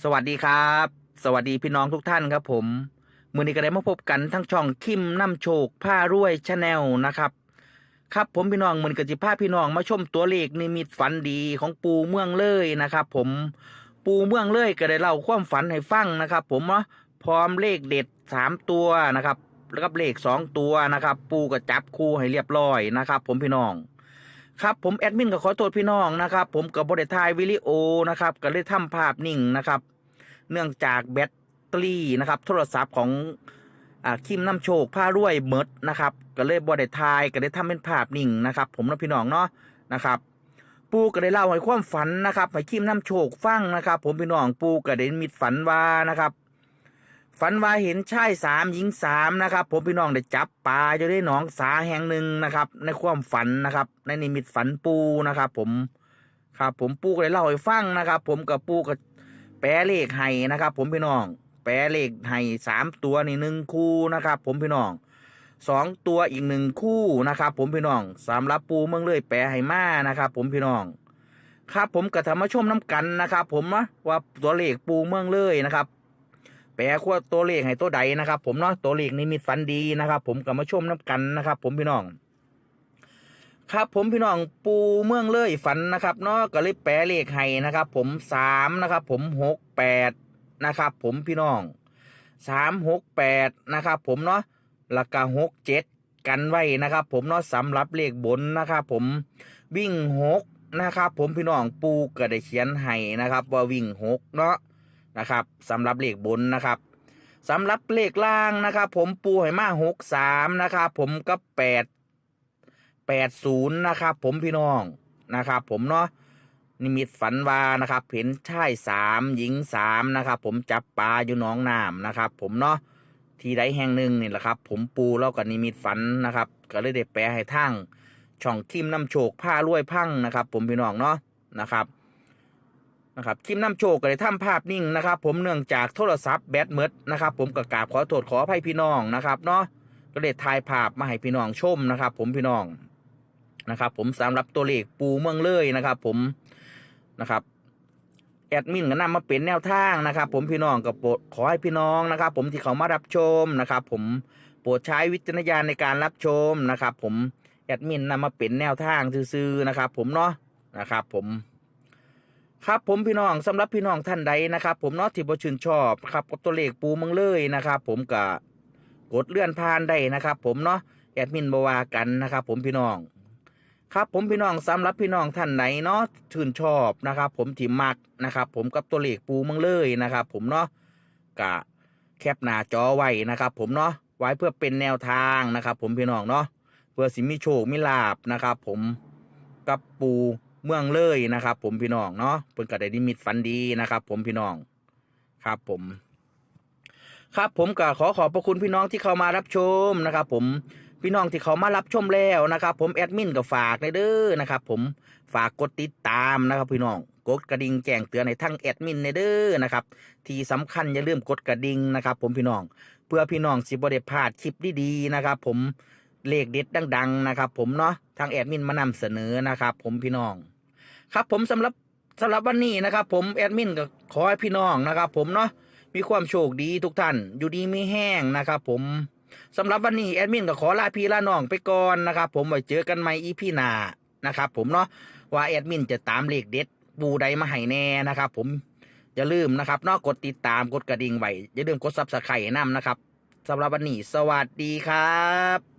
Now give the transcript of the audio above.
สวัสดีครับ สวัสดีพี่น้องทุกท่านครับผม มือนี้ก็ได้มาพบกันทั้งช่องคิมน้ำโชคผ้ารวยชาแนลนะครับ ครับผมพี่น้องมือนกับจิพาพี่น้องมาชมตัวเลขนิมิตฝันดีของปูเมืองเลยนะครับ ผมปูเมืองเลยก็ได้เล่าความฝันให้ฟังนะครับ ผมเนาะพร้อมเลขเด็ดสามตัวนะครับ แล้วก็เลขสองตัวนะครับ ปูก็จับคู่ให้เรียบร้อยนะครับ ผมพี่น้อง ครับผมแอดมินก็ขอโทษพี่น้องนะครับ ผมกับบริทายวิดีโอนะครับก็เลยทำภาพนิ่งนะครับ เนื่องจากแบตเตอรี่นะครับ โทรศัพท์ของอคิมน้ำโชคผ้ารวยเมิดนะครับ ก็เลยบริทายก็เลยทำเป็นภาพนิ่งนะครับ ผมและพี่น้องเนาะนะครับ ปูก็ได้เล่าให้ความฝันนะครับให้คิมน้ำโชคฟังนะครับ ผมพี่น้องปูก็ได้มิดฝันว่านะครับ ฝันว่าเห็นชายสามหญิงสามนะครับ ผมพี่น้องได้จับปลาอยู่ในหนองสาแห่งหนึ่งนะครับ ในความฝันนะครับ ในนิมิตฝันปูนะครับ ผมครับผมปูก็ได้เล่าให้ฟังนะครับ ผมกับปูก็แปลเลขให้นะครับ ผมพี่น้อง แปลเลขให้สามตัวนี่หนึ่งคู่นะครับ ผมพี่น้องสองตัวอีกหนึ่งคู่นะครับ ผมพี่น้องสำหรับปูเมืองเลยแปลให้มานะครับ ผมพี่น้องครับผมกับธรรมชมน้ำกันนะครับ ผมว่าตัวเลขปูเมืองเลยนะครับ แปลว่าตัวเลขให้ตัวใดนะครับ ผมเนาะตัวเลขนี้มีฝันดีนะครับ ผมกับมาชมน้ำกันนะครับ ผมพี่น้อง ครับผมพี่น้องปูเมืองเลยฝันนะครับเนาะก็เลยแปลเลขให้นะครับ ผมสามนะครับ ผมหกแปดนะครับ ผมพี่น้องสามหกแปดนะครับ ผมเนาะแล้วก็หกเจ็ดกันไว้นะครับ ผมเนาะสำหรับเลขบนนะครับผมวิ่งหกนะครับ ผมพี่น้องปูก็ได้เขียนให้นะครับ ว่าวิ่งหกเนาะ นะครับสำหรับเลขบนนะครับสำหรับเลขล่างนะครับ ผมปูให้มาหกสามนะครับผมก็แปดแปดศูนย์นะครับผมพี่น้องนะครับ ผมเนาะนิมิตฝันว่านะครับเห็นชายสามหญิงสามนะครับ ผมจับปลาอยู่หน้องน้ำนะครับ ผมเนาะที่ใดแห่งหนึ่งนี่แหละครับ ผมปูแล้วก็นิมิตฝันนะครับ ก็เลยได้แปลให้ทั้งช่องทิมน้ำโชคผ้ารวยพังนะครับ ผมพี่น้องเนาะนะครับ นะครับคิมน้ำโชคก็ได้ทำภาพนิ่งนะครับ ผมเนื่องจากโทรศัพท์แบตเมิดนะครับผมก็กราบขอโทษขออภัยพี่น้องนะครับเนาะก็เลยถ่ายภาพมาให้พี่น้องชมนะครับ ผมพี่น้องนะครับ ผมสำหรับตัวเลขปูเมืองเลยนะครับ ผมนะครับแอดมินก็นำมาเป็นแนวทางนะครับ ผมพี่น้องก็โปรดขอให้พี่น้องนะครับ ผมที่เขามารับชมนะครับ ผมโปรดใช้วิจารณญาณในการรับชมนะครับ ผมแอดมินนำมาเป็นแนวทางซื่อๆนะครับ ผมเนาะนะครับ ผม ครับผมพี่น้องสำหรับพี่น้องท่านใดนะครับ ผมเนาะที่บ่ชื่นชอบครับกับตัวเลขปูมังเลยนะครับ ผมก็กดเลื่อนผ่านได้นะครับ ผมเนาะแอดมินบว่ากันนะครับ ผมพี่น้อง ครับผมพี่น้องสำหรับพี่น้องท่านไหนเนาะชื่นชอบนะครับ ผมที่มักนะครับ ผมกับตัวเลขปูมังเลยนะครับ ผมเนาะกะแคปหน้าจอไว้นะครับ ผมเนาะไว้เพื่อเป็นแนวทางนะครับ ผมพี่น้องเนาะเพื่อสิมีโชคมีลาบนะครับ ผมกับปู เมืองเลยนะครับ ผมพี่น้องเนาะเพิ่นก็ได้นิมิตฝันดีนะครับ ผมพี่น้องครับผมครับผมก็ขอขอบพระคุณพี่น้องที่เข้ามารับชมนะครับ ผมพี่น้องที่เขามารับชมแล้วนะครับ ผมแอดมินก็ฝากในเด้อนะครับ ผมฝากกดติดตามนะครับ พี่น้องกดกระดิ่งแจ้งเตือนในทั้งแอดมินในเด้อนะครับที่สำคัญอย่าลืมกดกระดิ่งนะครับ ผมพี่น้องเพื่อพี่น้องสิบ่ได้พลาดคลิปดีๆนะครับ ผมเลขเด็ดดัง ๆ นะครับ ผมเนาะทางแอดมินมานำเสนอนะครับ ผมพี่น้อง ครับผมสำหรับสำหรับวันนี้นะครับ ผมแอดมินก็ขอให้พี่น้องนะครับ ผมเนาะมีความโชคดีทุกท่านอยู่ดีไม่แห้งนะครับ ผมสำหรับวันนี้แอดมินก็ขอลาพี่ลาน้องไปก่อนนะครับ ผมไว้เจอกันใหม่อีพี่หน้านะครับ ผมเนาะว่าแอดมินจะตามเลขเด็ดปูใดมาให้แน่นะครับ ผมอย่าลืมนะครับนอกกดติดตามกดกระดิ่งไว้อย่าลืมกดซับสไครต์น้ำนะครับสำหรับวันนี้สวัสดีครับ